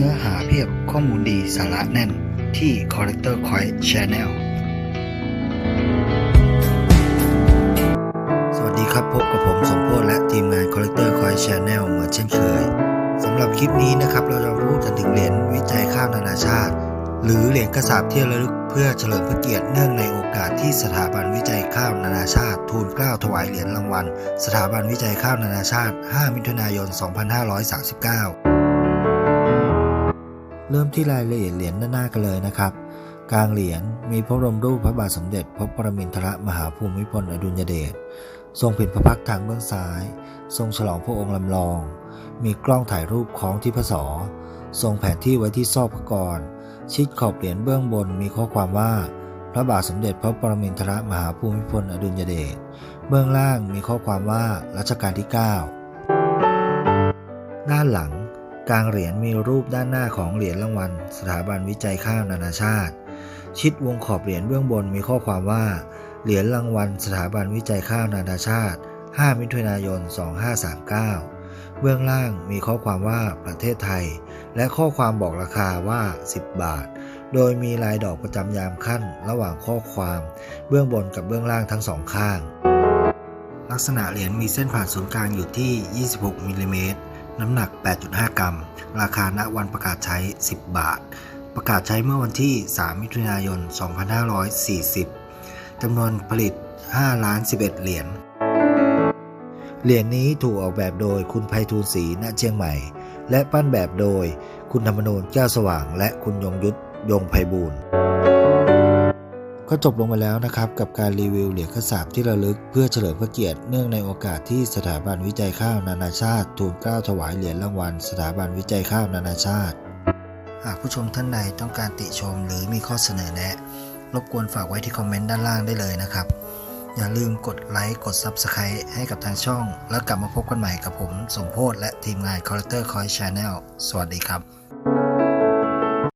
เนื้อหาเพียบข้อมูลดีสาระแน่นที่ Collector Coin Channel สวัสดีครับพบกับผมสมโพธและทีมงาน Collector Coin Channel เหมือนเช่นเคยสำหรับคลิปนี้นะครับเราจะพูดกันถึงเหรียญวิจัยข้าวนานาชาติ หรือเหรียญกระสาบที่ระลึกเพื่อเฉลิมพระเกียรติเนื่องในโอกาสที่สถาบันวิจัยข้าวนานาชาติ ทูลเกล้าถวายเหรียญรางวัล สถาบันวิจัยข้าวนานาชาติ 5 มิถุนายน 2539 เริ่มที่รายละเอียดเหรียญหน้ากันเลยนะครับ กลางเหรียญมีพระบรมรูปพระบาทสมเด็จ พระปรมินทรมหาภูมิพลอดุลยเดช ทรงผิดพระพักทางเบื้องซ้าย ทรงฉลองพระองค์ลำลอง มีกล้องถ่ายรูปของที่พระศอทรงแผนที่ไว้ที่ซอกพระกร ชิดขอบเหรียญเบื้องบนมีข้อความว่า พระบาทสมเด็จพระปรมินทรมหาภูมิพลอดุลยเดช เบื้องล่างมีข้อความว่ารัชกาลที่ 9 ด้านหลัง กลางเหรียญมีรูปด้านหน้าของเหรียญรางวัล สถาบันวิจัยข้าวนานาชาติ ชิดวงขอบเหรียญเบื้องบนมีข้อความว่า เหรียญรางวัล สถาบันวิจัยข้าวนานาชาติ 5 มิถุนายน 2539 เบื้องล่างมีข้อความว่าประเทศไทย และข้อความบอกราคาว่า 10 บาท โดยมีลายดอกประจำยามขั้น ระหว่างข้อความ เบื้องบนกับเบื้องล่างทั้งสองข้าง ลักษณะเหรียญมีเส้นผ่านศูนย์กลางอยู่ที่ 26มิลลิเมตร น้ำหนัก 8.5 กรัม ราคาณวันประกาศใช้ 10 บาท ประกาศใช้เมื่อวันที่ 3 มิถุนายน 2540 จำนวนผลิต 5 ล้าน 11 เหรียญ เหรียญนี้ถูกออกแบบโดยคุณไพฑูรย์ศรีณเชียงใหม่ และปั้นแบบโดยคุณธรรมนูญแก้วสว่าง และคุณยงยุทธยงไพบูลย์ ก็จบลงไปแล้วนะครับกับการรีวิวเหรียญกระสาบที่ระลึกเพื่อเฉลิมพระเกียรติเนื่องในโอกาสที่สถาบันวิจัยข้าวนานาชาติทูลเกล้าถวายเหรียญรางวัลสถาบันวิจัยข้าวนานาชาติ หากผู้ชมท่านใดต้องการติชมหรือมีข้อเสนอแนะ รบกวนฝากไว้ที่คอมเมนต์ด้านล่างได้เลยนะครับ อย่าลืมกดไลค์กด Subscribe ให้กับทางช่อง แล้วกลับมาพบกันใหม่กับผม สมโพธและทีมงาน Collector Coin Channel สวัสดีครับ